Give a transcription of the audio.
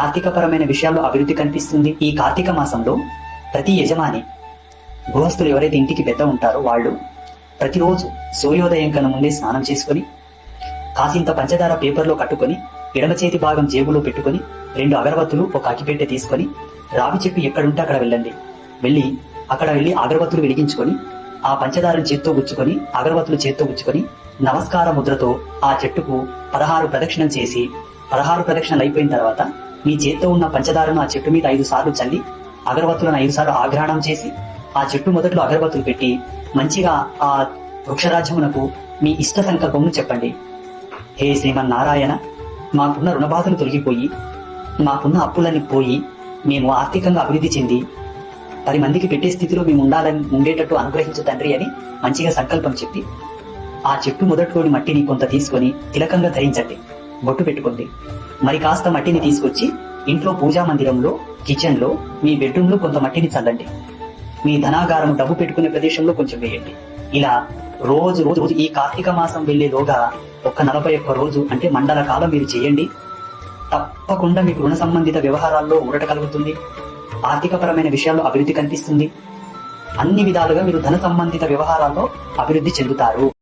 ఆర్థికపరమైన విషయాల్లో అభివృద్ధి కనిపిస్తుంది. ఈ కార్తీక మాసంలో ప్రతి యజమాని గృహస్థులు ఎవరైతే ఇంటికి పెద్ద ఉంటారో వాళ్ళు ప్రతిరోజు సూర్యోదయం కన్నా ముందే స్నానం చేసుకొని కాసింత పంచదార పేపర్లో కట్టుకొని ఎడమ చేతి భాగం జేబులో పెట్టుకొని రెండు అగరబత్తులు ఒక అకిపెట్టె తీసుకొని రావి చెట్టు ఎక్కడుంటే అక్కడ వెళ్ళండి. వెళ్ళి అక్కడ వెళ్ళి అగరబత్తులు వెలిగించుకొని ఆ పంచదారం చేత్తో గుచ్చుకొని అగరబత్తులు చేత్తో గుచ్చుకొని నమస్కార ముద్రతో ఆ చెట్టుకు పదహారు ప్రదక్షిణం చేసి పదహారు ప్రదక్షిణలు అయిపోయిన తర్వాత మీ చేత్తో ఉన్న పంచదారను ఆ చెట్టు మీద ఐదు సార్లు చల్లి అగరబత్తులను ఐదు సార్లు ఆగ్రహణం చేసి ఆ చెట్టు మొదట్లో అగరబత్తులు పెట్టి మంచిగా ఆ వృక్షరాజ్యమునకు మీ ఇష్ట సంకల్పమును చెప్పండి. హే శ్రీమన్నారాయణ మాకున్న రుణబాధలు తొలగిపోయి మాకున్న అప్పులన్నీ పోయి మేము ఆర్థికంగా అభివృద్ధి చెంది పది మందికి పెట్టే స్థితిలో మేము ఉండాలని ఉండేటట్టు అనుగ్రహించు తండ్రి అని మంచిగా సంకల్పం చెప్పి ఆ చెట్టు మొదట్లోని మట్టిని కొంత తీసుకొని తిలకంగా ధరించండి. బొట్టు పెట్టుకుంది. మరి కాస్త మట్టిని తీసుకొచ్చి ఇంట్లో పూజా మందిరంలో కిచెన్లో మీ బెడ్రూమ్లో కొంత మట్టిని చల్లండి. మీ ధనాగారం డబ్బు పెట్టుకునే ప్రదేశంలో కొంచెం వేయండి. ఇలా రోజు రోజు రోజు ఈ కార్తీక మాసం వెళ్ళేలోగా ఒక నలభై ఒక్క రోజు అంటే మండల కాలం మీరు చేయండి. తప్పకుండా మీకు రుణ సంబంధిత వ్యవహారాల్లో ఊరట కలుగుతుంది. ఆర్థికపరమైన విషయాల్లో అభివృద్ధి కనిపిస్తుంది. అన్ని విధాలుగా మీరు ధన సంబంధిత వ్యవహారాల్లో అభివృద్ధి చెందుతారు.